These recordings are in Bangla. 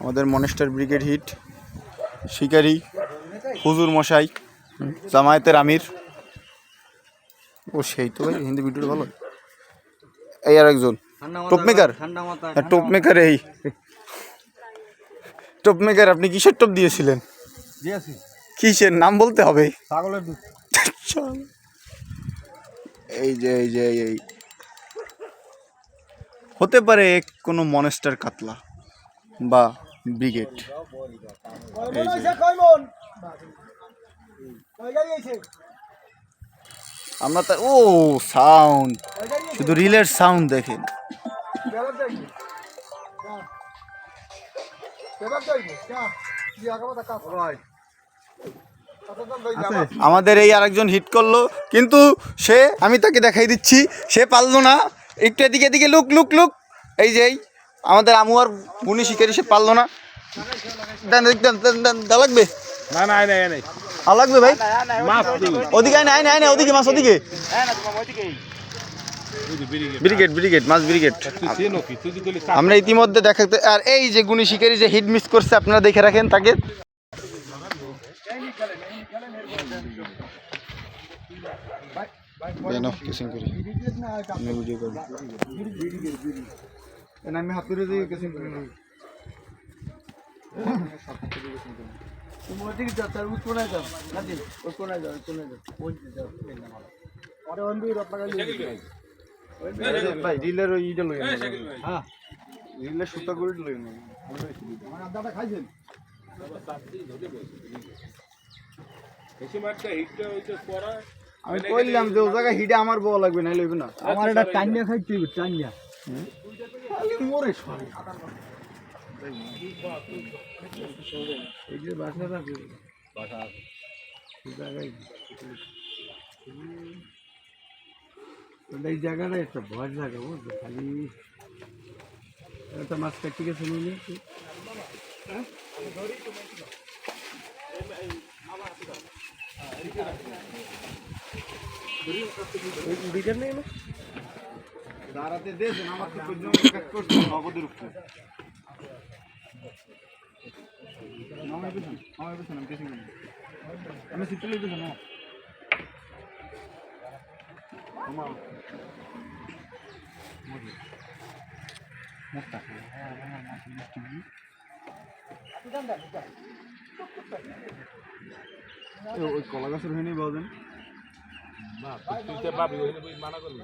আমাদের মনেস্টার ব্রিগেড হিট শিকারি হুজুর মশাই জামায়াতের আমির। ও সেই তো ভাই হিন্দি ভিডিও ভালো। এই আর একজন টপ মেকার? হ্যাঁ টপ মেকার এই। টপ মেকার আপনি কিসের টপ দিয়েছিলেন? দিয়েছি। কিসের নাম বলতে হবে? এই যে এই যে এই। হতে পারে কোনো মনেস্টার কাতলা বা ব্রিগেড। আমরা তার ও সাউন্ড। শুধু রিলের সাউন্ড দেখেন। আমাদের এই আরেকজন হিট করল কিন্তু সে আমি তাকে দেখাই দিচ্ছি সে পারল না। একটু এদিকে এদিকে লুক লুক লুক। এই যে আমাদের আমু আর বুনি শিকারি সে পারল না। দেন দেন লাগবে? না না নাই নাই আর লাগবে ভাই? মাছ ওদিকে আয় না আয় না আয় না ওদিকে মাছ ওদিকে। ব্রিগেড ব্রিগেড মাছ ব্রিগেড আমরা ইতিমধ্যে দেখাতে আর এই যে গুণী শিকারি যে হিট মিস করছে আপনারা দেখে রাখেন তাকে। আমি হাত ধরে দিয়ে কেসিং করি ভাই রিলের ওই ইটা লই হ্যাঁ। রিলের সুতা করে লই না বেশি মারটা হিটটা হইতে পড়া আমি কইলাম যে ও জায়গায় হিটে আমার বউ লাগবে না লইবে না। আমার এটা টাইনিয়া খাইতে খালি মরে সরে এই যে বাসা রাখবে এই জায়গাটা একটা ভয় জায়গা বুঝছ খালি একটা মাছ কাটতে গেছে নিয়ে দাঁড়াতে দিয়েছেন আমার তো পর্যন্ত করছে নগদের উপরে আমার পেছন আমার পেছন আমি পেছন আমি পেছন আমার ওই কলা গাছের হয়নি তুই তো বাবি মানা করবি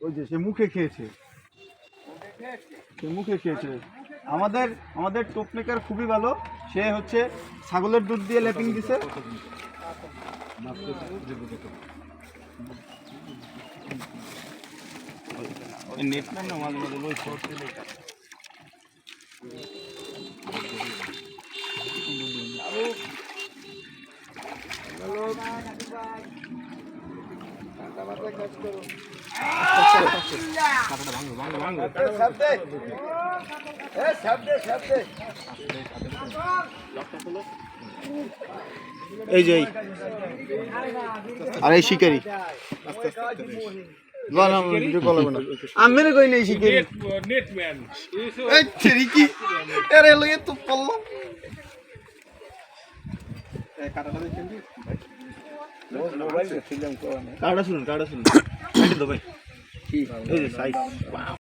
ওই যে সে মুখে খেয়েছে। সে মুখে খেয়েছে। আমাদের আমাদের টোপ মেকার খুবই ভালো। সে হচ্ছে ছাগলের দুধ দিয়ে ল্যাপিং দিছে। নেট না মাঝে মাঝে এই যে এই। আর এই শিকারি। আমি কই নেই শিকারি। নেট নেট ম্যান এই ছেড়ি কি আরে লইয়ে তো পড়ল কাটা শুনুন কাটা শুনুন ভাই এই যে সাইজ